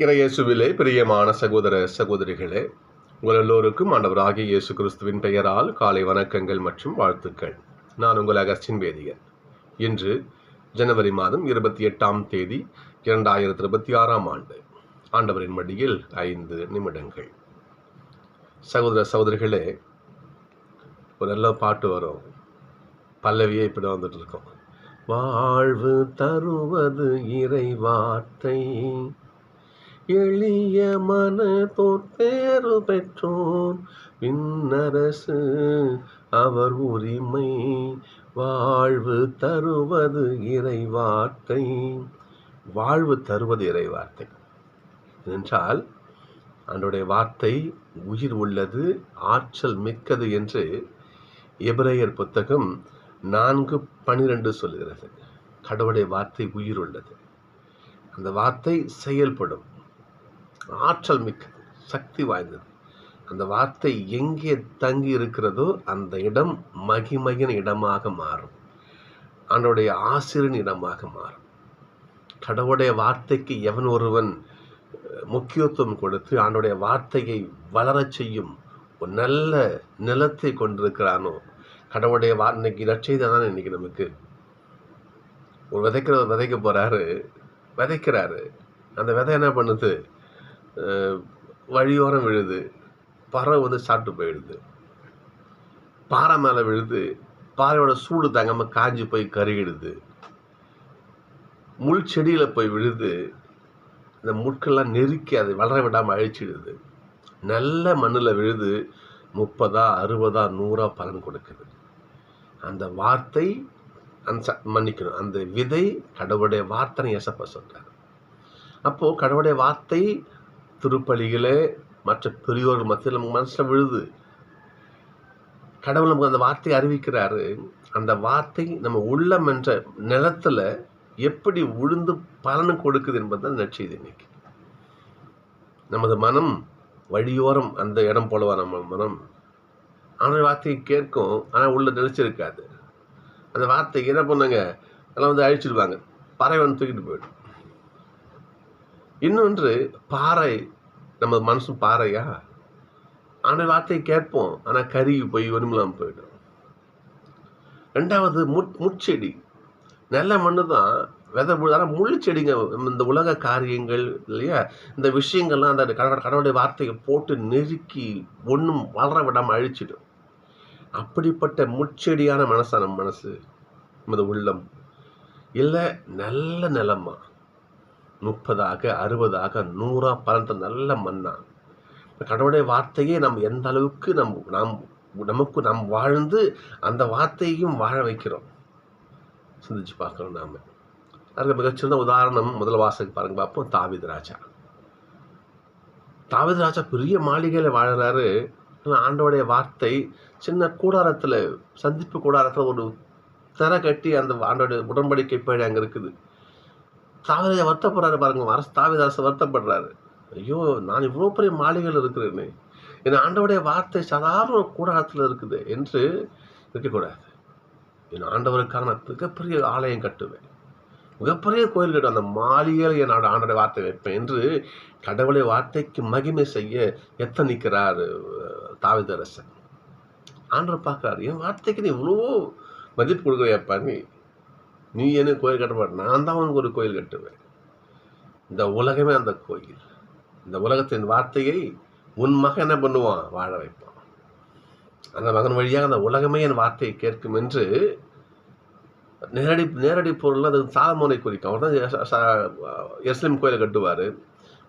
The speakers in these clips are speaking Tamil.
இறையேசுவிலே பிரியமான சகோதர சகோதரிகளே உங்கள் எல்லோருக்கும் ஆண்டவராகிய இயேசு கிறிஸ்துவின் பெயரால் காலை வணக்கங்கள் மற்றும் வாழ்த்துக்கள். நான் உங்கள் அகஸ்டின் வேதியன். இன்று ஜனவரி மாதம் இருபத்தி எட்டாம் தேதி இரண்டாயிரத்தி இருபத்தி ஆறாம் ஆண்டு. ஆண்டவரின் மடியில் ஐந்து நிமிடங்கள். சகோதர சகோதரிகளே ஒரு நல்ல பாட்டு வரும். பல்லவியே இப்படி வந்துட்டு இருக்கோம். வாழ்வு தருவது இறை வார்த்தை எளிய மன தோற்பேறு பெற்றோர். விண்ணரசு அவர் உரிமை வாழ்வு தருவது இறை வார்த்தை வாழ்வு தருவது இறை வார்த்தை என்றால் அன்றைய வார்த்தை உயிர் உள்ளது ஆற்றல் மிக்கது என்று எபிரேயர் புத்தகம் நான்கு பனிரெண்டு சொல்கிறது. கடவுளுடைய வார்த்தை உயிர் உள்ளது. அந்த வார்த்தை செயல்படும். ஆற்றல் மிக்கது சக்தி வாய்ந்தது. அந்த வார்த்தை எங்கே தங்கி இருக்கிறதோ அந்த இடம் மகிமையின் இடமாக மாறும். அவனுடைய ஆசிரியன் இடமாக மாறும். கடவுளுடைய வார்த்தைக்கு எவன் ஒருவன் முக்கியத்துவம் கொடுத்து அவனுடைய வார்த்தையை வளரச் செய்யும் ஒரு நல்ல நிலத்தை கொண்டிருக்கிறானோ கடவுளுடைய வா இன்னைக்கு நற்செய்தி தான் இன்னைக்கு நமக்கு? ஒரு விதைக்கிற விதைக்க போகிறாரு விதைக்கிறாரு. அந்த விதை என்ன பண்ணுது? வழியோரம் விழுது. பறவை வந்து சாப்பிட்டு போயிடுது. பாறை மேலே விழுது. பாறையோட சூடு தாங்காமல் காஞ்சி போய் கருகிடுது. முள் செடியில் போய் விழுது. இந்த முட்கள்லாம் நெருக்கி அதை வளர விடாமல் அழிச்சிடுது. நல்ல மண்ணில் விழுது. முப்பதா அறுபதா நூறா பலன் கொடுக்குது. அந்த வார்த்தை அந்த மன்னிக்கணும். அந்த விதை கடவுளுடைய வார்த்தை எசப்ப சொல்கிறார் அப்போது கடவுளுடைய வார்த்தை திருப்பலிகளே மற்ற பெரியோர்கள் மத்தியில் நமக்கு மனசில் விழுது. கடவுள் நமக்கு அந்த வார்த்தையை அறிவிக்கிறாரு. அந்த வார்த்தை நம்ம உள்ளம் என்ற நிலத்தில் எப்படி உழுந்து பலன் கொடுக்குது என்பது தான் நற்செய்தி இன்னைக்கு. நமது மனம் வழியோரம் அந்த இடம் போலவா நம்ம மனம். ஆனால் வார்த்தையை கேட்கும் ஆனால் உள்ள நினைச்சிருக்காது அந்த வார்த்தை என்ன பண்ணுங்க? அதெல்லாம் வந்து அழிச்சிடுவாங்க பறவை வந்து தூக்கிட்டு போயிடும். இன்னொன்று பாறை. நம்ம மனசும் பாறையா? ஆன வார்த்தையை கேட்போம். ஆனால் கருகி போய் ஒன்றுமில்லாமல் போயிடும். ரெண்டாவது முட் முட்செடி. நல்ல மண்ணு தான் விதை ஆனால் முள்ளுச்செடிங்க இந்த உலக காரியங்கள் இல்லையா? இந்த விஷயங்கள்லாம் அந்த கடவுள் கடவுளுடைய வார்த்தையை போட்டு நெருக்கி ஒன்றும் வளர விடாமல் அழிச்சிடும். அப்படிப்பட்ட முச்செடியான மனசா நம்ம மனசு நமது உள்ளம். இல்லை நல்ல நிலமா? முப்பதாக அறுபதாக நூறாக பலன் நல்ல மண்ணா கடவுளுடைய வார்த்தையே நம்ம எந்த அளவுக்கு நம் நாம் நமக்கு நாம் வாழ்ந்து அந்த வார்த்தையையும் வாழ வைக்கிறோம். சிந்திச்சு பார்க்கணும் நாம். அதுக்கு மிகச்சிறந்த உதாரணம் முதல் வாசகம் பாருங்க பார்ப்போம். தாவித ராஜா. தாவித ராஜா பெரிய மாளிகையில் வாழறாரு. ஆண்டோடைய வார்த்தை சின்ன கூடாரத்தில் சந்திப்பு கூடாரத்தில் ஒரு திற கட்டி அந்த ஆண்டோடைய உடன்படிக்கை பேடி அங்கே இருக்குது. தாவித வருத்தப்படுறாரு பாருங்க அரசு தாவிதாச வருத்தப்படுறாரு. ஐயோ நான் இவ்வளோ பெரிய மாளிகையில் இருக்கிறேன்னு என் ஆண்டவுடைய வார்த்தை சாதாரண கூடாரத்தில் இருக்குது என்று இருக்கக்கூடாது என் ஆண்டவருக்காக நான் மிகப்பெரிய ஆலயம் கட்டுவேன். மிகப்பெரிய கோயில் கட்டும் அந்த மாளிகையில் என்னோட ஆண்டோட வார்த்தை வைப்பேன் என்று கடவுளை வார்த்தைக்கு மகிமை செய்ய எத்தனிக்கிறார் தாவிதரசன் ஆண்டவர் பார்க்குறாரு என் வார்த்தைக்கு நீ இவ்வளோ மதிப்பு கொடுக்குறியாப்பா நீ. நீ என்ன கோயில் கட்டப்பட நான் தான் உனக்கு ஒரு கோயில் கட்டுவேன். இந்த உலகமே அந்த கோயில். இந்த உலகத்தின் வார்த்தையை உன் மகன் என்ன பண்ணுவான்? வாழ வைப்பான். அந்த மகன் வழியாக அந்த உலகமே என் வார்த்தையை கேட்கும் என்று நேரடி நேரடி பொருள் அது சாதமோனை குறிக்கும். அவர் தான் எஸ்லிம் கோயிலை கட்டுவார்.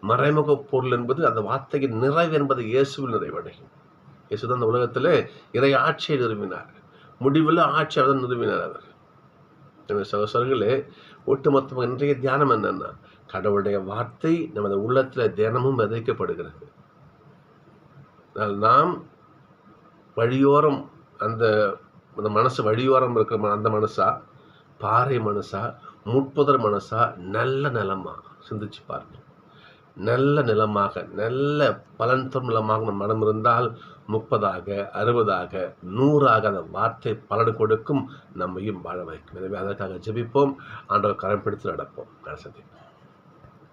மறைமுக பொருள் என்பது அந்த வார்த்தையின் நிறைவு என்பது இயேசுவில் நிறைவடையும். இயேசு தான் அந்த உலகத்தில் இறை ஆட்சியை நிறுவினார். முடிவில் ஆட்சி தான் நிறுவினார் அவர். சகோசர்களே ஒட்டுமொத்தம் இன்றைய தியானம் என்னன்னா கடவுளுடைய வார்த்தை நமது உள்ளத்தில் தினமும் விதைக்கப்படுகிறது. நாம் வழியோரம் அந்த அந்த மனசு வழியோரம் இருக்கிற அந்த மனசா? பாறை மனசா? முட்புதர் மனசா? நல்ல நிலமா? சிந்திச்சு பார்க்கணும் நல்ல நிலமாக நல்ல பலன் தரும் நிலமாக நம் மனம் இருந்தால் முப்பதாக அறுபதாக நூறாக அந்த வார்த்தை பலன் கொடுக்கும் நம்மையும் வாழ வைக்கும். எனவே அதற்காக ஜெபிப்போம். ஆண்டவர் கரம் பிடித்து நடப்போம் கடைசி